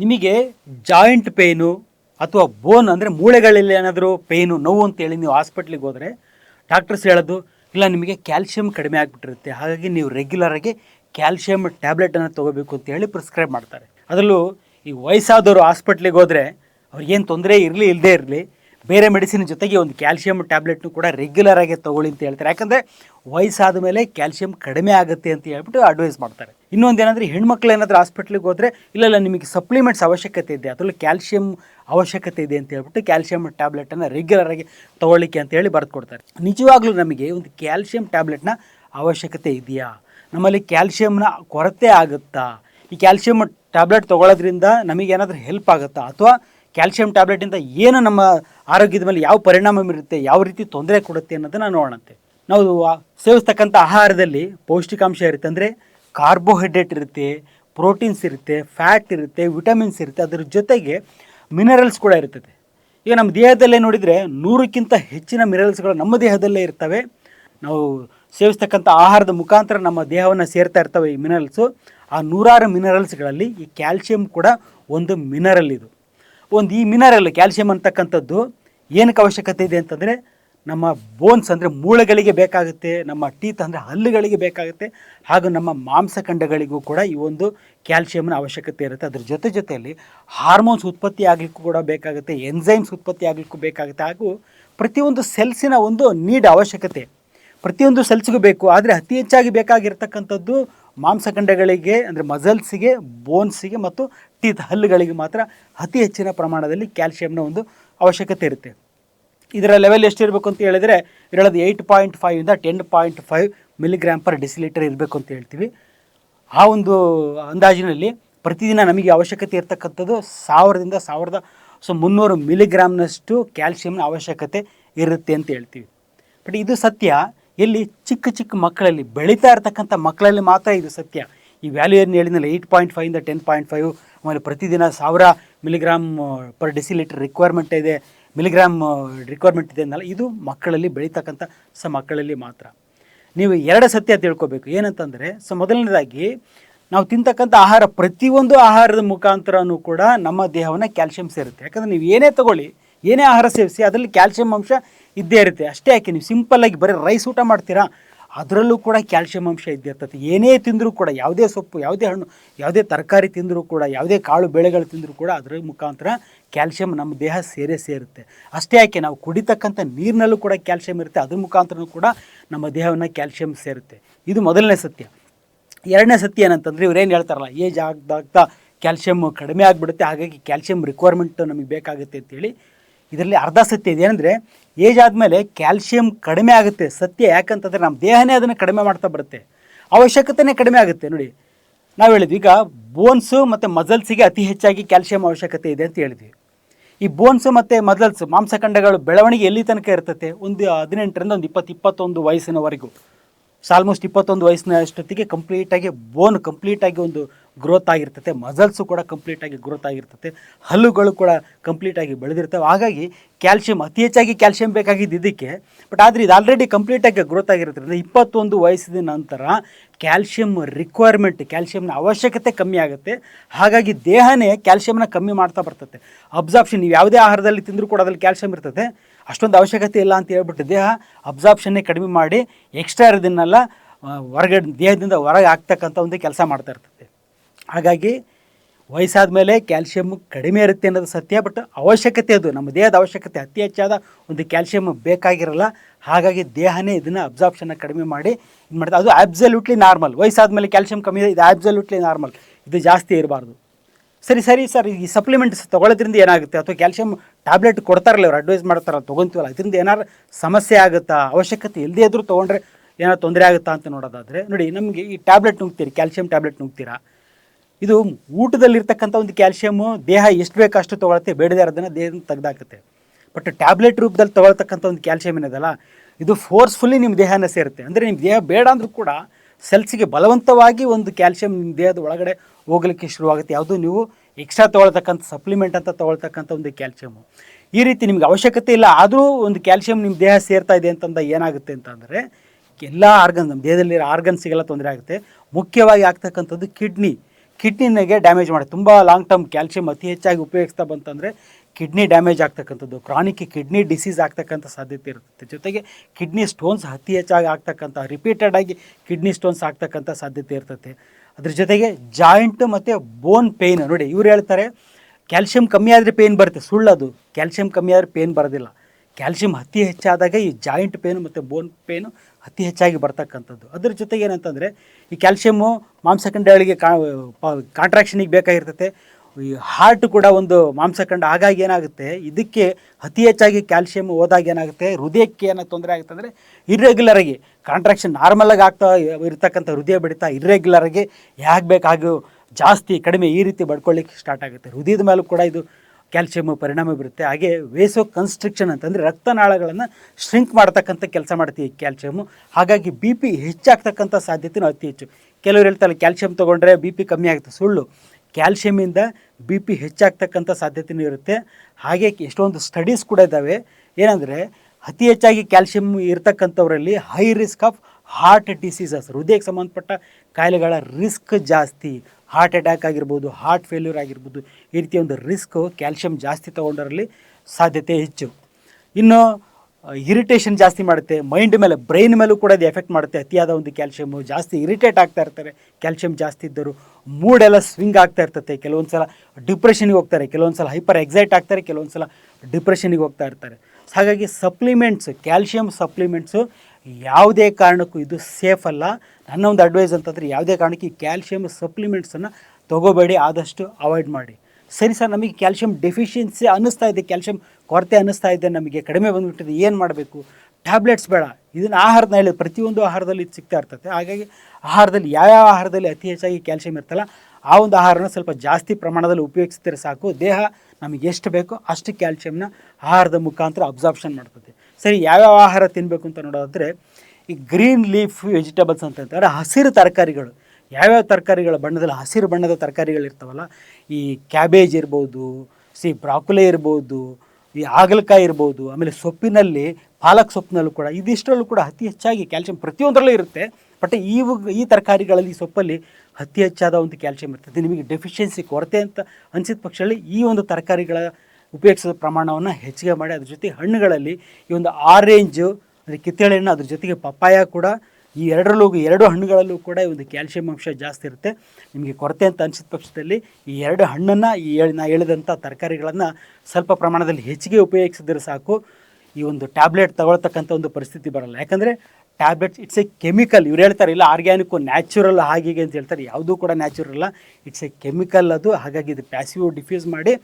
ನಿಮಗೆ joint pain ಅಥವಾ ಬೋನ್ ಅಂದರೆ ಮೂಳೆಗಳಲ್ಲಿ ಏನಾದರೂ ಪೇಯ್ನು ನೋವು ಅಂತೇಳಿ ನೀವು ಹಾಸ್ಪಿಟ್ಲಿಗೆ ಹೋದರೆ ಡಾಕ್ಟರ್ಸ್ ಹೇಳೋದು, ಇಲ್ಲ, ನಿಮಗೆ ಕ್ಯಾಲ್ಶಿಯಂ ಕಡಿಮೆ ಆಗಿಬಿಟ್ಟಿರುತ್ತೆ. ಹಾಗಾಗಿ ನೀವು ರೆಗ್ಯುಲರಾಗಿ ಕ್ಯಾಲ್ಶಿಯಂ ಟ್ಯಾಬ್ಲೆಟನ್ನು ತೊಗೋಬೇಕು ಅಂತ ಹೇಳಿ ಪ್ರಿಸ್ಕ್ರೈಬ್ ಮಾಡ್ತಾರೆ. ಅದರಲ್ಲೂ ಈ ವಯಸ್ಸಾದವರು ಹಾಸ್ಪಿಟ್ಲಿಗೆ ಹೋದರೆ ಅವ್ರಿಗೇನು ತೊಂದರೆ ಇರಲಿ ಇಲ್ಲದೇ ಇರಲಿ ಬೇರೆ ಮೆಡಿಸಿನ್ ಜೊತೆಗೆ ಒಂದು ಕ್ಯಾಲ್ಸಿಯಂ ಟ್ಯಾಬ್ಲೆಟ್ನು ಕೂಡ ರೆಗ್ಯುಲರ್ ಆಗಿ ತಗೊಳ್ಳಿ ಅಂತ ಹೇಳ್ತಾರೆ. ಯಾಕಂದರೆ ವಯಸ್ಸಾದ ಮೇಲೆ ಕ್ಯಾಲ್ಸಿಯಂ ಕಡಿಮೆ ಆಗುತ್ತೆ ಅಂತ ಹೇಳ್ಬಿಟ್ಟು ಅಡ್ವೈಸ್ ಮಾಡ್ತಾರೆ. ಇನ್ನೊಂದು ಏನಂದರೆ ಹೆಣ್ಮಕ್ಳು ಏನಾದರೂ ಹಾಸ್ಪಿಟ್ಲಿಗೆ ಹೋದರೆ, ಇಲ್ಲ ಇಲ್ಲ, ನಿಮಗೆ ಸಪ್ಲಿಮೆಂಟ್ಸ್ ಅವಶ್ಯಕತೆ ಇದೆ, ಅದರಲ್ಲಿ ಕ್ಯಾಲ್ಸಿಯಂ ಅವಶ್ಯಕತೆ ಇದೆ ಅಂತ ಹೇಳ್ಬಿಟ್ಟು ಕ್ಯಾಲ್ಸಿಯಂ ಟ್ಯಾಬ್ಲೆಟನ್ನು ರೆಗ್ಯುಲರ್ ಆಗಿ ತೊಗೊಳ್ಳಿಕ್ಕೆ ಅಂತ ಹೇಳಿ ಬರೆದು ಕೊಡ್ತಾರೆ ನಿಜವಾಗ್ಲೂ ನಮಗೆ ಒಂದು ಕ್ಯಾಲ್ಸಿಯಂ ಟ್ಯಾಬ್ಲೆಟ್ನ ಅವಶ್ಯಕತೆ ಇದೆಯಾ? ನಮ್ಮಲ್ಲಿ ಕ್ಯಾಲ್ಸಿಯಂನ ಕೊರತೆ ಆಗುತ್ತಾ? ಈ ಕ್ಯಾಲ್ಸಿಯಂ ಟ್ಯಾಬ್ಲೆಟ್ ತೊಗೊಳೋದ್ರಿಂದ ನಮಗೇನಾದರೂ ಹೆಲ್ಪ್ ಆಗುತ್ತಾ? ಅಥವಾ ಕ್ಯಾಲ್ಶಿಯಂ ಟ್ಯಾಬ್ಲೆಟಿಂದ ಏನು ನಮ್ಮ ಆರೋಗ್ಯದ ಮೇಲೆ ಯಾವ ಪರಿಣಾಮ ಬೀರುತ್ತೆ, ಯಾವ ರೀತಿ ತೊಂದರೆ ಕೊಡುತ್ತೆ ಅನ್ನೋದನ್ನು ನೋಡೋಣಂತೆ. ನಾವು ಸೇವಿಸ್ತಕ್ಕಂಥ ಆಹಾರದಲ್ಲಿ ಪೌಷ್ಟಿಕಾಂಶ ಇರುತ್ತೆ ಅಂದರೆ ಕಾರ್ಬೋಹೈಡ್ರೇಟ್ ಇರುತ್ತೆ ಪ್ರೋಟೀನ್ಸ್ ಇರುತ್ತೆ ಫ್ಯಾಟ್ ಇರುತ್ತೆ ವಿಟಮಿನ್ಸ್ ಇರುತ್ತೆ, ಅದರ ಜೊತೆಗೆ ಮಿನರಲ್ಸ್ ಕೂಡ ಇರ್ತದೆ. ಈಗ ನಮ್ಮ ದೇಹದಲ್ಲೇ ನೋಡಿದರೆ ನೂರಕ್ಕಿಂತ ಹೆಚ್ಚಿನ ಮಿನರಲ್ಸ್ಗಳು ನಮ್ಮ ದೇಹದಲ್ಲೇ ಇರ್ತವೆ. ನಾವು ಸೇವಿಸ್ತಕ್ಕಂಥ ಆಹಾರದ ಮುಖಾಂತರ ನಮ್ಮ ದೇಹವನ್ನು ಸೇರ್ತಾ ಇರ್ತವೆ ಈ ಮಿನರಲ್ಸು ಆ ನೂರಾರು ಮಿನರಲ್ಸ್ಗಳಲ್ಲಿ ಈ ಕ್ಯಾಲ್ಸಿಯಂ ಕೂಡ ಒಂದು ಮಿನರಲ್ ಇದು. ಒಂದು ಈ ಮಿನರಲ್ ಕ್ಯಾಲ್ಸಿಯಂ ಅಂತಕ್ಕಂಥದ್ದು ಏನಕ್ಕೆ ಅವಶ್ಯಕತೆ ಇದೆ ಅಂತಂದರೆ ನಮ್ಮ ಬೋನ್ಸ್ ಅಂದರೆ ಮೂಳೆಗಳಿಗೆ ಬೇಕಾಗುತ್ತೆ, ನಮ್ಮ ಟೀತ್ ಅಂದರೆ ಹಲ್ಲುಗಳಿಗೆ ಬೇಕಾಗುತ್ತೆ, ಹಾಗೂ ನಮ್ಮ ಮಾಂಸಖಂಡಗಳಿಗೂ ಕೂಡ ಈ ಒಂದು ಕ್ಯಾಲ್ಸಿಯಂನ ಅವಶ್ಯಕತೆ ಇರುತ್ತೆ. ಅದ್ರ ಜೊತೆ ಜೊತೆಯಲ್ಲಿ ಹಾರ್ಮೋನ್ಸ್ ಉತ್ಪತ್ತಿ ಆಗಲಿಕ್ಕೂ ಕೂಡ ಬೇಕಾಗುತ್ತೆ ಎನ್ಸೈಮ್ಸ್ ಉತ್ಪತ್ತಿ ಆಗಲಿಕ್ಕೂ ಬೇಕಾಗುತ್ತೆ, ಹಾಗೂ ಪ್ರತಿಯೊಂದು ಸೆಲ್ಸಿನ ಒಂದು ನೀಡ್ ಅವಶ್ಯಕತೆ. ಪ್ರತಿಯೊಂದು ಸೆಲ್ಸ್ಗೂ ಬೇಕು, ಆದರೆ ಅತಿ ಹೆಚ್ಚಾಗಿ ಬೇಕಾಗಿರ್ತಕ್ಕಂಥದ್ದು ಮಾಂಸಖಂಡಗಳಿಗೆ ಅಂದರೆ ಮಸಲ್ಸಿಗೆ, ಬೋನ್ಸಿಗೆ ಮತ್ತು ಟೀತ್ ಹಲ್ಲುಗಳಿಗೆ ಮಾತ್ರ ಅತಿ ಹೆಚ್ಚಿನ ಪ್ರಮಾಣದಲ್ಲಿ ಕ್ಯಾಲ್ಶಿಯಂನ ಒಂದು ಅವಶ್ಯಕತೆ ಇರುತ್ತೆ. ಇದರ ಲೆವೆಲ್ ಎಷ್ಟಿರಬೇಕು ಅಂತ ಹೇಳಿದರೆ ಇರೋದು eight point ಫೈವಿಂದ ten point five milligram per decilitre ಇರಬೇಕು ಅಂತ ಹೇಳ್ತೀವಿ. ಆ ಒಂದು ಅಂದಾಜಿನಲ್ಲಿ ಪ್ರತಿದಿನ ನಮಗೆ ಅವಶ್ಯಕತೆ ಇರತಕ್ಕಂಥದ್ದು ಸಾವಿರದಿಂದ ಸಾವಿರದ ಸೊ ಮುನ್ನೂರು ಮಿಲಿಗ್ರಾಮ್ನಷ್ಟು ಕ್ಯಾಲ್ಶಿಯಂನ ಅವಶ್ಯಕತೆ ಇರುತ್ತೆ ಅಂತ ಹೇಳ್ತೀವಿ. ಬಟ್ ಇದು ಸತ್ಯ. ಎಲ್ಲಿ ಚಿಕ್ಕ ಚಿಕ್ಕ ಮಕ್ಕಳಲ್ಲಿ ಬೆಳೀತಾ ಇರ್ತಕ್ಕಂಥ ಮಕ್ಕಳಲ್ಲಿ ಮಾತ್ರ ಇದು ಸತ್ಯ. ಈ ವ್ಯಾಲ್ಯೂ ಏನು ಹೇಳಿದ್ನಲ್ಲ ಏಯ್ಟ್ ಪಾಯಿಂಟ್ ಫೈವಿಂದ ಟೆನ್ ಪಾಯಿಂಟ್ ಫೈವ್ ಆಮೇಲೆ ಪ್ರತಿದಿನ ಸಾವಿರ ಮಿಲಿಗ್ರಾಮ್ ಪರ್ ಡೆಸಿಲೀಟರ್ ರಿಕ್ವೈರ್ಮೆಂಟ್ ಇದೆ ಮಿಲಿಗ್ರಾಮ್ ರಿಕ್ವೈರ್ಮೆಂಟ್ ಇದೆ ಇದು ಮಕ್ಕಳಲ್ಲಿ ಬೆಳೀತಕ್ಕಂಥ, ಸ ಮಕ್ಕಳಲ್ಲಿ ಮಾತ್ರ. ನೀವು ಎರಡು ಸತ್ಯ ತಿಳ್ಕೊಬೇಕು. ಏನಂತಂದರೆ, ಸೊ ಮೊದಲನೇದಾಗಿ, ನಾವು ತಿಂತಕ್ಕಂಥ ಆಹಾರ, ಪ್ರತಿಯೊಂದು ಆಹಾರದ ಮುಖಾಂತರನೂ ಕೂಡ ನಮ್ಮ ದೇಹವನ್ನು ಕ್ಯಾಲ್ಶಿಯಂ ಸೇರುತ್ತೆ. ಯಾಕಂದರೆ ನೀವು ಏನೇ ತಗೊಳ್ಳಿ, ಏನೇ ಆಹಾರ ಸೇವಿಸಿ, ಅದರಲ್ಲಿ ಕ್ಯಾಲ್ಶಿಯಂ ಅಂಶ ಇದ್ದೇ ಇರುತ್ತೆ. ಅಷ್ಟೇ ಯಾಕೆ, ನೀವು ಸಿಂಪಲ್ಲಾಗಿ ಬರೀ ರೈಸ್ ಊಟ ಮಾಡ್ತೀರಾ? ಅದರಲ್ಲೂ ಕೂಡ ಕ್ಯಾಲ್ಶಿಯಂ ಅಂಶ ಇದ್ದಿರ್ತದೆ ಏನೇ ತಿಂದರೂ ಕೂಡ, ಯಾವುದೇ ಸೊಪ್ಪು, ಯಾವುದೇ ಹಣ್ಣು, ಯಾವುದೇ ತರಕಾರಿ ತಿಂದರೂ ಕೂಡ, ಯಾವುದೇ ಕಾಳು ಬೆಳೆಗಳು ತಿಂದರೂ ಕೂಡ ಅದರ ಮುಖಾಂತರ ಕ್ಯಾಲ್ಶಿಯಂ ನಮ್ಮ ದೇಹ ಸೇರೇ ಸೇರುತ್ತೆ. ಅಷ್ಟೇ ಯಾಕೆ, ನಾವು ಕುಡಿತಕ್ಕಂಥ ನೀರಿನಲ್ಲೂ ಕೂಡ ಕ್ಯಾಲ್ಶಿಯಂ ಇರುತ್ತೆ, ಅದ್ರ ಮುಖಾಂತರನೂ ಕೂಡ ನಮ್ಮ ದೇಹವನ್ನು ಕ್ಯಾಲ್ಶಿಯಂ ಸೇರುತ್ತೆ. ಇದು ಮೊದಲನೇ ಸತ್ಯ. ಎರಡನೇ ಸತ್ಯ ಏನಂತಂದರೆ ಏನು ಹೇಳ್ತಾರಲ್ಲ, ಏಜ್ ಆಗ್ದಾಗ್ತಾ ಕ್ಯಾಲ್ಶಿಯಮ್ ಕಡಿಮೆ ಆಗಿಬಿಡುತ್ತೆ, ಹಾಗಾಗಿ ಕ್ಯಾಲ್ಶಿಯಂ ರಿಕ್ವೈರ್ಮೆಂಟ್ ನಮಗೆ ಬೇಕಾಗುತ್ತೆ ಅಂತೇಳಿ ಇದರಲ್ಲಿ ಅರ್ಧ ಸತ್ಯ ಇದೆ. ಏನಂದರೆ ಏಜ್ ಆದಮೇಲೆ ಕ್ಯಾಲ್ಶಿಯಂ ಕಡಿಮೆ ಆಗುತ್ತೆ ಸತ್ಯ. ಯಾಕಂತಂದರೆ ನಮ್ಮ ದೇಹನೇ ಅದನ್ನು ಕಡಿಮೆ ಮಾಡ್ತಾ ಬರುತ್ತೆ. ಅವಶ್ಯಕತೆನೇ ಕಡಿಮೆ ಆಗುತ್ತೆ. ನೋಡಿ, ನಾವು ಹೇಳಿದ್ವಿ, ಈಗ ಬೋನ್ಸು ಮತ್ತು ಮಜಲ್ಸಿಗೆ ಅತಿ ಹೆಚ್ಚಾಗಿ ಕ್ಯಾಲ್ಶಿಯಂ ಅವಶ್ಯಕತೆ ಇದೆ ಅಂತ ಹೇಳಿದ್ವಿ. ಈ ಬೋನ್ಸು ಮತ್ತು ಮಜಲ್ಸ್ ಮಾಂಸಖಂಡಗಳು ಬೆಳವಣಿಗೆ ಎಲ್ಲಿ ತನಕ ಇರ್ತತೆ? ಒಂದು ಹದಿನೆಂಟರಿಂದ ಒಂದು ಇಪ್ಪತ್ತು, ಇಪ್ಪತ್ತೊಂದು ವಯಸ್ಸಿನವರೆಗೂ. ಆಲ್ಮೋಸ್ಟ್ ಇಪ್ಪತ್ತೊಂದು ವಯಸ್ಸಿನ ಅಷ್ಟೊತ್ತಿಗೆ ಕಂಪ್ಲೀಟಾಗಿ ಬೋನ್ ಕಂಪ್ಲೀಟಾಗಿ ಒಂದು ಗ್ರೋತ್ ಆಗಿರ್ತತೆ ಮಸಲ್ಸು ಕೂಡ ಕಂಪ್ಲೀಟಾಗಿ ಗ್ರೋತ್ ಆಗಿರ್ತತೆ, ಹಲ್ಲುಗಳು ಕೂಡ ಕಂಪ್ಲೀಟಾಗಿ ಬೆಳೆದಿರ್ತವೆ. ಹಾಗಾಗಿ ಕ್ಯಾಲ್ಶಿಯಂ ಅತಿ ಹೆಚ್ಚಾಗಿ ಕ್ಯಾಲ್ಶಿಯಂ ಬೇಕಾಗಿದ್ದು ಇದಕ್ಕೆ. ಬಟ್ ಆದರೆ ಇದು ಆಲ್ರೆಡಿ ಕಂಪ್ಲೀಟಾಗಿ ಗ್ರೋತ್ ಆಗಿರುತ್ತೆ ಇಪ್ಪತ್ತೊಂದು ವಯಸ್ಸಿನ ನಂತರ ಕ್ಯಾಲ್ಶಿಯಂ ರಿಕ್ವೈರ್ಮೆಂಟ್ ಕ್ಯಾಲ್ಶಿಯಂನ ಅವಶ್ಯಕತೆ ಕಮ್ಮಿ ಆಗುತ್ತೆ. ಹಾಗಾಗಿ ದೇಹನೇ ಕ್ಯಾಲ್ಶಿಯಂನ ಕಮ್ಮಿ ಮಾಡ್ತಾ ಬರ್ತದೆ ಅಬ್ಸಾರ್ಪ್ಷನ್ ನೀವು ಯಾವುದೇ ಆಹಾರದಲ್ಲಿ ತಿಂದರೂ ಕೂಡ ಅದರಲ್ಲಿ ಕ್ಯಾಲ್ಶಿಯಂ ಇರ್ತದೆ ಅಷ್ಟೊಂದು ಅವಶ್ಯಕತೆ ಇಲ್ಲ ಅಂತ ಹೇಳ್ಬಿಟ್ಟು ದೇಹ ಅಬ್ಸಾರ್ಪ್ಷನ್ನೇ ಕಡಿಮೆ ಮಾಡಿ ಎಕ್ಸ್ಟ್ರಾ ಇರೋದನ್ನೆಲ್ಲ ಹೊರಗಡೆ ದೇಹದಿಂದ ಹೊರಗೆ ಆಗ್ತಕ್ಕಂಥ ಒಂದು ಕೆಲಸ ಮಾಡ್ತಾ ಇರ್ತದೆ ಹಾಗಾಗಿ ವಯಸ್ಸಾದ ಮೇಲೆ ಕ್ಯಾಲ್ಶಿಯಮ್ ಕಡಿಮೆ ಇರುತ್ತೆ ಅನ್ನೋದು ಸತ್ಯ ಬಟ್ ಅವಶ್ಯಕತೆ ಅದು. ನಮ್ಮ ದೇಹದ ಅವಶ್ಯಕತೆ ಅತಿ ಹೆಚ್ಚಾದ ಒಂದು ಕ್ಯಾಲ್ಶಿಯಮ್ ಬೇಕಾಗಿರಲ್ಲ. ಹಾಗಾಗಿ ದೇಹನೇ ಇದನ್ನು ಅಬ್ಸಾರ್ಪ್ಷನ್ನ ಕಡಿಮೆ ಮಾಡಿ ಇದು ಮಾಡ್ತಾರೆ ಅದು ಆಬ್ಸಲ್ಯೂಟ್ಲಿ ನಾರ್ಮಲ್ ವಯಸ್ಸಾದ ಮೇಲೆ ಕ್ಯಾಲ್ಶಿಯಂ ಕಮ್ಮಿ ಇದೆ ಇದು ಆಬ್ಸಲ್ಯೂಟ್ಲಿ ನಾರ್ಮಲ್ ಇದು ಜಾಸ್ತಿ ಇರಬಾರ್ದು. ಸರಿ ಸರಿ ಸರ್ ಈ ಸಪ್ಲಿಮೆಂಟ್ಸ್ ತೊಗೊಳೋದ್ರಿಂದ ಏನಾಗುತ್ತೆ? ಅಥವಾ ಕ್ಯಾಲ್ಶಿಯಂ ಟ್ಯಾಬ್ಲೆಟ್ ಕೊಡ್ತಾರಲ್ಲ ಅವ್ರು ಅಡ್ವೈಸ್ ಮಾಡ್ತಾರಲ್ಲ, ತೊಗೊಂತೀವಲ್ಲ ಇದರಿಂದ ಏನಾರು ಸಮಸ್ಯೆ ಆಗುತ್ತಾ? ಅವಶ್ಯಕತೆ ಇಲ್ಲದೇ ಇದ್ರೂ ತೊಗೊಂಡ್ರೆ ಏನಾದ್ರು ತೊಂದರೆ ಆಗುತ್ತಾ ಅಂತ ನೋಡೋದಾದರೆ, ನೋಡಿ ನಮಗೆ ಈ ಟ್ಯಾಬ್ಲೆಟ್ ನುಗ್ತೀರಿ ಕ್ಯಾಲ್ಶಿಯಂ ಟ್ಯಾಬ್ಲೆಟ್ ನುಗ್ತೀರಾ? ಇದು ಊಟದಲ್ಲಿರ್ತಕ್ಕಂಥ ಒಂದು ಕ್ಯಾಲ್ಶಿಯಮ್ಮು ದೇಹ ಎಷ್ಟು ಬೇಕೋ ಅಷ್ಟು ತೊಗೊಳತ್ತೆ ಬೇಡದೇ ಇರೋದನ್ನು ದೇಹದಿಂದ ತೆಗೆದಾಕುತ್ತೆ. ಬಟ್ ಟ್ಯಾಬ್ಲೆಟ್ ರೂಪದಲ್ಲಿ ತೊಗೊಳ್ತಕ್ಕಂಥ ಒಂದು ಕ್ಯಾಲ್ಶಿಯಮ್ ಏನಿದೆಲ್ಲ, ಇದು ಫೋರ್ಸ್ಫುಲ್ಲಿ ನಿಮ್ಮ ದೇಹನ ಸೇರುತ್ತೆ. ಅಂದರೆ ನಿಮ್ಮ ದೇಹ ಬೇಡ ಅಂದರೂ ಕೂಡ ಸೆಲ್ಸಿಗೆ ಬಲವಂತವಾಗಿ ಒಂದು ಕ್ಯಾಲ್ಶಿಯಂ ನಿಮ್ಮ ದೇಹದ ಒಳಗಡೆ ಹೋಗಲಿಕ್ಕೆ ಶುರುವಾಗುತ್ತೆ. ಯಾವುದು? ನೀವು ಎಕ್ಸ್ಟ್ರಾ ತೊಗೊಳ್ತಕ್ಕಂಥ ಸಪ್ಲಿಮೆಂಟ್ ಅಂತ ತೊಗೊಳ್ತಕ್ಕಂಥ ಒಂದು ಕ್ಯಾಲ್ಶಿಯಮು ಈ ರೀತಿ ನಿಮಗೆ ಅವಶ್ಯಕತೆ ಇಲ್ಲ, ಆದರೂ ಒಂದು ಕ್ಯಾಲ್ಶಿಯಂ ನಿಮ್ಮ ದೇಹ ಸೇರ್ತಾ ಇದೆ ಅಂತಂದ ಏನಾಗುತ್ತೆ ಅಂತಂದರೆ ಎಲ್ಲ ಆರ್ಗನ್ ನಮ್ಮ ದೇಹದಲ್ಲಿರೋ ಆರ್ಗನ್ಸಿಗೆಲ್ಲ ತೊಂದರೆ ಆಗುತ್ತೆ. ಮುಖ್ಯವಾಗಿ ಆಗ್ತಕ್ಕಂಥದ್ದು ಕಿಡ್ನಿ ಕಿಡ್ನಿಗೆ ಡ್ಯಾಮೇಜ್ ಮಾಡುತ್ತೆ ತುಂಬ ಲಾಂಗ್ ಟರ್ಮ್ ಕ್ಯಾಲ್ಸಿಯಂ ಅತಿ ಹೆಚ್ಚಾಗಿ ಉಪಯೋಗಿಸ್ತಾ ಬಂತಂದರೆ ಕಿಡ್ನಿ ಡ್ಯಾಮೇಜ್ ಆಗ್ತಕ್ಕಂಥದ್ದು ಕ್ರಾನಿಕ್ ಕಿಡ್ನಿ ಡಿಸೀಸ್ ಆಗ್ತಕ್ಕಂಥ ಸಾಧ್ಯತೆ ಇರುತ್ತೆ. ಜೊತೆಗೆ ಕಿಡ್ನಿ ಸ್ಟೋನ್ಸ್ ಅತಿ ಹೆಚ್ಚಾಗಿ ಆಗ್ತಕ್ಕಂಥ ರಿಪೀಟೆಡ್ ಆಗಿ ಕಿಡ್ನಿ ಸ್ಟೋನ್ಸ್ ಆಗ್ತಕ್ಕಂಥ ಸಾಧ್ಯತೆ ಇರ್ತದೆ ಅದ್ರ ಜೊತೆಗೆ ಜಾಯಿಂಟ್ ಮತ್ತು ಬೋನ್ ಪೇಯ್ನ್ ನೋಡಿ, ಇವ್ರು ಹೇಳ್ತಾರೆ ಕ್ಯಾಲ್ಸಿಯಂ ಕಮ್ಮಿ ಆದರೆ ಪೇಯ್ನ್ ಬರುತ್ತೆ, ಸುಳ್ಳದು ಕ್ಯಾಲ್ಸಿಯಂ ಕಮ್ಮಿ ಆದರೆ ಪೇಯ್ನ್ ಬರೋದಿಲ್ಲ. ಕ್ಯಾಲ್ಸಿಯಂ ಅತಿ ಹೆಚ್ಚಾದಾಗ ಈ ಜಾಯಿಂಟ್ ಪೇನು ಮತ್ತು ಬೋನ್ ಪೇನು ಅತಿ ಹೆಚ್ಚಾಗಿ ಬರ್ತಕ್ಕಂಥದ್ದು. ಅದ್ರ ಜೊತೆಗೆ ಏನಂತಂದರೆ, ಈ ಕ್ಯಾಲ್ಸಿಯಮ್ಮು ಮಾಂಸಖಂಡಗಳಿಗೆ ಕಾ ಕಾಂಟ್ರಾಕ್ಷನಿಗೆ ಬೇಕಾಗಿರ್ತೈತೆ. ಈ ಹಾರ್ಟ್ ಕೂಡ ಒಂದು ಮಾಂಸಖಂಡ, ಹಾಗಾಗಿ ಏನಾಗುತ್ತೆ, ಇದಕ್ಕೆ ಅತಿ ಹೆಚ್ಚಾಗಿ ಕ್ಯಾಲ್ಸಿಯಂ ಹೋದಾಗ ಏನಾಗುತ್ತೆ, ಹೃದಯಕ್ಕೆ ಏನೋ ತೊಂದರೆ ಆಗುತ್ತೆ ಅಂದರೆ ಇರ್ರೆಗ್ಯುಲರಾಗಿ ಕಾಂಟ್ರಾಕ್ಷನ್ ನಾರ್ಮಲಾಗಿ ಆಗ್ತಾ ಇರ್ತಕ್ಕಂಥ ಹೃದಯ ಬಡಿತ ಇರ್ರೆಗ್ಯುಲರಾಗಿ ಯಾಕೆ ಬೇಕಾಗೂ ಜಾಸ್ತಿ ಕಡಿಮೆ ಈ ರೀತಿ ಬಡ್ಕೊಳ್ಳಿಕ್ಕೆ ಸ್ಟಾರ್ಟ್ ಆಗುತ್ತೆ. ಹೃದಯದ ಮೇಲೂ ಕೂಡ ಇದು ಕ್ಯಾಲ್ಸಿಯಮ್ ಪರಿಣಾಮ ಬೀರುತ್ತೆ. ಹಾಗೆ ವೇಸೋ ಕನ್ಸ್ಟ್ರಿಕ್ಷನ್ ಅಂತಂದರೆ ರಕ್ತನಾಳಗಳನ್ನು ಶ್ರಿಂಕ್ ಮಾಡ್ತಕ್ಕಂಥ ಕೆಲಸ ಮಾಡುತ್ತೆ ಈ ಕ್ಯಾಲ್ಸಿಯಮ್ಮು ಹಾಗಾಗಿ ಬಿ ಪಿ ಹೆಚ್ಚಾಗ್ತಕ್ಕಂಥ ಸಾಧ್ಯತೆಯೂ ಅತಿ ಹೆಚ್ಚು. ಕೆಲವರು ಹೇಳ್ತಾರೆ ಕ್ಯಾಲ್ಸಿಯಂ ತೊಗೊಂಡ್ರೆ ಬಿ ಪಿ ಕಮ್ಮಿ ಆಗುತ್ತೆ. ಸುಳ್ಳು. ಕ್ಯಾಲ್ಸಿಯಮಿಂದ ಬಿ ಪಿ ಹೆಚ್ಚಾಗ್ತಕ್ಕಂಥ ಸಾಧ್ಯತೆಯೂ ಇರುತ್ತೆ. ಹಾಗೆ ಎಷ್ಟೊಂದು ಸ್ಟಡೀಸ್ ಕೂಡ ಇದ್ದಾವೆ. ಏನಂದರೆ ಅತಿ ಹೆಚ್ಚಾಗಿ calcium ಇರ್ತಕ್ಕಂಥವರಲ್ಲಿ high risk of heart diseases ಹೃದಯಕ್ಕೆ ಸಂಬಂಧಪಟ್ಟ ಕಾಯಿಲೆಗಳ ರಿಸ್ಕ್ ಜಾಸ್ತಿ. ಹಾರ್ಟ್ ಅಟ್ಯಾಕ್ ಆಗಿರ್ಬೋದು ಹಾರ್ಟ್ ಫೇಲ್ಯೂರ್ ಆಗಿರ್ಬೋದು, ಈ ರೀತಿಯ ಒಂದು ರಿಸ್ಕು ಕ್ಯಾಲ್ಶಿಯಂ ಜಾಸ್ತಿ ತೊಗೊಂಡರಲ್ಲಿ ಸಾಧ್ಯತೆ ಹೆಚ್ಚು. ಇನ್ನು ಇರಿಟೇಷನ್ ಜಾಸ್ತಿ ಮಾಡುತ್ತೆ ಮೈಂಡ್ ಮೇಲೆ ಬ್ರೈನ್ ಮೇಲೂ ಕೂಡ ಅದು ಎಫೆಕ್ಟ್ ಮಾಡುತ್ತೆ. ಅತಿಯಾದ ಒಂದು ಕ್ಯಾಲ್ಶಿಯಮ್ಮು ಜಾಸ್ತಿ ಇರಿಟೇಟ್ ಆಗ್ತಾ ಇರ್ತಾರೆ. ಕ್ಯಾಲ್ಶಿಯಮ್ ಜಾಸ್ತಿ ಇದ್ದರು ಮೂಡೆಲ್ಲ ಸ್ವಿಂಗ್ ಆಗ್ತಾ ಇರ್ತದೆ ಕೆಲವೊಂದು ಸಲ ಡಿಪ್ರೆಷನ್ಗೆ ಹೋಗ್ತಾರೆ ಕೆಲವೊಂದು ಸಲ ಹೈಪರ್ ಎಕ್ಸೈಟ್ ಆಗ್ತಾರೆ ಕೆಲವೊಂದು ಸಲ ಡಿಪ್ರೆಷನ್ಗೆ ಹೋಗ್ತಾ ಇರ್ತಾರೆ. ಹಾಗಾಗಿ ಸಪ್ಲಿಮೆಂಟ್ಸ್ ಕ್ಯಾಲ್ಶಿಯಮ್ ಸಪ್ಲಿಮೆಂಟ್ಸು ಯಾವುದೇ ಕಾರಣಕ್ಕೂ ಇದು ಸೇಫ್ ಅಲ್ಲ. ನನ್ನ ಒಂದು ಅಡ್ವೈಸ್ ಅಂತಂದರೆ ಯಾವುದೇ ಕಾರಣಕ್ಕೆ ಈ ಕ್ಯಾಲ್ಸಿಯಂ ಸಪ್ಲಿಮೆಂಟ್ಸನ್ನು ತೊಗೋಬೇಡಿ, ಆದಷ್ಟು ಅವಾಯ್ಡ್ ಮಾಡಿ. ಸರಿ ಸರ್, ನಮಗೆ ಕ್ಯಾಲ್ಶಿಯಂ ಡೆಫಿಷಿಯನ್ಸಿ ಅನ್ನಿಸ್ತಾ ಇದೆ ಕ್ಯಾಲ್ಸಿಯಂ ಕೊರತೆ ಅನ್ನಿಸ್ತಾ ಇದೆ, ನಮಗೆ ಕಡಿಮೆ ಬಂದುಬಿಟ್ಟಿದೆ, ಏನು ಮಾಡಬೇಕು? ಟ್ಯಾಬ್ಲೆಟ್ಸ್ ಬೇಡ. ಇದನ್ನು ಆಹಾರದ ಹೇಳಿ ಪ್ರತಿಯೊಂದು ಆಹಾರದಲ್ಲಿ ಇದು ಸಿಗ್ತಾ ಇರ್ತದೆ. ಹಾಗಾಗಿ ಆಹಾರದಲ್ಲಿ ಯಾವ್ಯಾವ ಆಹಾರದಲ್ಲಿ ಅತಿ ಹೆಚ್ಚಾಗಿ ಕ್ಯಾಲ್ಸಿಯಂ ಇರ್ತಲ್ಲ, ಆ ಒಂದು ಆಹಾರನ ಸ್ವಲ್ಪ ಜಾಸ್ತಿ ಪ್ರಮಾಣದಲ್ಲಿ ಉಪಯೋಗಿಸಿದ್ರೆ ಸಾಕು. ದೇಹ ನಮಗೆ ಎಷ್ಟು ಬೇಕೋ ಅಷ್ಟು ಕ್ಯಾಲ್ಶಿಯಂನ ಆಹಾರದ ಮುಖಾಂತರ ಅಬ್ಸಾರ್ಪ್ಷನ್ ಮಾಡ್ತದೆ. ಸರಿ, ಯಾವ್ಯಾವ ಆಹಾರ ತಿನ್ನಬೇಕು ಅಂತ ನೋಡೋದಾದರೆ, ಈ ಗ್ರೀನ್ ಲೀಫ್ ವೆಜಿಟೇಬಲ್ಸ್ ಅಂತ ಹೇಳ್ತಾರೆ ಹಸಿರು ತರಕಾರಿಗಳು, ಯಾವ್ಯಾವ ತರಕಾರಿಗಳ, ಬಣ್ಣದಲ್ಲಿ ಹಸಿರು ಬಣ್ಣದ ತರಕಾರಿಗಳು ಇರ್ತಾವಲ್ಲ, ಈ ಕ್ಯಾಬೇಜ್ ಇರ್ಬೋದು, ಸಿ ಬ್ರಾಕುಲೆ ಇರ್ಬೋದು, ಈ ಹಾಗಲಕಾಯಿ ಇರ್ಬೋದು, ಆಮೇಲೆ ಸೊಪ್ಪಿನಲ್ಲಿ, ಪಾಲಕ್ ಸೊಪ್ಪಿನಲ್ಲೂ ಕೂಡ, ಇದಿಷ್ಟರಲ್ಲೂ ಕೂಡ ಅತಿ ಹೆಚ್ಚಾಗಿ ಕ್ಯಾಲ್ಸಿಯಂ ಪ್ರತಿಯೊಂದರಲ್ಲೂ ಇರುತ್ತೆ. ಬಟ್ ಈ ಈ ತರಕಾರಿಗಳಲ್ಲಿ ಸೊಪ್ಪಲ್ಲಿ ಅತಿ ಹೆಚ್ಚಾದ ಒಂದು ಕ್ಯಾಲ್ಸಿಯಂ ಇರ್ತದೆ. ನಿಮಗೆ ಡೆಫಿಷಿಯನ್ಸಿ ಕೊರತೆ ಅಂತ ಅನಿಸಿದ ಪಕ್ಷದಲ್ಲಿ ಈ ಒಂದು ತರಕಾರಿಗಳ ಉಪಯೋಗಿಸೋ ಪ್ರಮಾಣವನ್ನು ಹೆಚ್ಚಿಗೆ ಮಾಡಿ, ಅದ್ರ ಜೊತೆ ಹಣ್ಣುಗಳಲ್ಲಿ ಈ ಒಂದು ಆರೆಂಜು ಅಂದರೆ ಕಿತ್ತಳೆ ಹಣ್ಣು ಅದ್ರ ಜೊತೆಗೆ ಪಪ್ಪಾಯ ಕೂಡ, ಈ ಎರಡರಲ್ಲೂ ಎರಡು ಹಣ್ಣುಗಳಲ್ಲೂ ಕೂಡ ಈ ಒಂದು ಕ್ಯಾಲ್ಸಿಯಂ ಅಂಶ ಜಾಸ್ತಿ ಇರುತ್ತೆ. ನಿಮಗೆ ಕೊರತೆ ಅಂತ ಅನಿಸಿದ ಪಕ್ಷದಲ್ಲಿ ಈ ಎರಡು ಹಣ್ಣನ್ನು, ಈ ನಾ ಹೇಳಿದಂಥ ತರಕಾರಿಗಳನ್ನು ಸ್ವಲ್ಪ ಪ್ರಮಾಣದಲ್ಲಿ ಹೆಚ್ಚಿಗೆ ಉಪಯೋಗಿಸಿದ್ರೆ ಸಾಕು. ಈ ಒಂದು ಟ್ಯಾಬ್ಲೆಟ್ ತಗೊಳ್ತಕ್ಕಂಥ ಒಂದು ಪರಿಸ್ಥಿತಿ ಬರಲ್ಲ. ಯಾಕಂದರೆ ಟ್ಯಾಬ್ಲೆಟ್ಸ್ ಇಟ್ಸ್ ಎ ಕೆಮಿಕಲ್ ಇವ್ರು ಹೇಳ್ತಾರೆ, ಇಲ್ಲ ಆರ್ಗ್ಯಾನಿಕ್ಕು ನ್ಯಾಚುರಲ್ ಹಾಗೆ ಅಂತ ಹೇಳ್ತಾರೆ. ಯಾವುದೂ ಕೂಡ ನ್ಯಾಚುರಲ್ ಅಲ್ಲ. ಇಟ್ಸ್ ಎ ಕೆಮಿಕಲ್ ಅದು. ಹಾಗಾಗಿ ಇದು ಪ್ಯಾಸಿವ್ ಡಿಫ್ಯೂಸ್ ಮಾಡಿ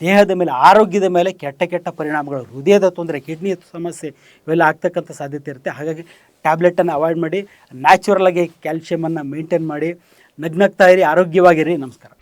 ದೇಹದ ಮೇಲೆ, ಆರೋಗ್ಯದ ಮೇಲೆ ಕೆಟ್ಟ ಕೆಟ್ಟ ಪರಿಣಾಮಗಳು, ಹೃದಯದ ತೊಂದರೆ, ಕಿಡ್ನಿ ಸಮಸ್ಯೆ ಇವೆಲ್ಲ ಆಗ್ತಕ್ಕಂಥ ಸಾಧ್ಯತೆ ಇರುತ್ತೆ. ಹಾಗಾಗಿ ಟ್ಯಾಬ್ಲೆಟನ್ನು ಅವಾಯ್ಡ್ ಮಾಡಿ ನ್ಯಾಚುರಲಾಗಿ ಕ್ಯಾಲ್ಶಿಯಮನ್ನು ಮೇಂಟೈನ್ ಮಾಡಿ, ನಗ್ನಗ್ತಾ ಇರಿ, ಆರೋಗ್ಯವಾಗಿರಿ. ನಮಸ್ಕಾರ.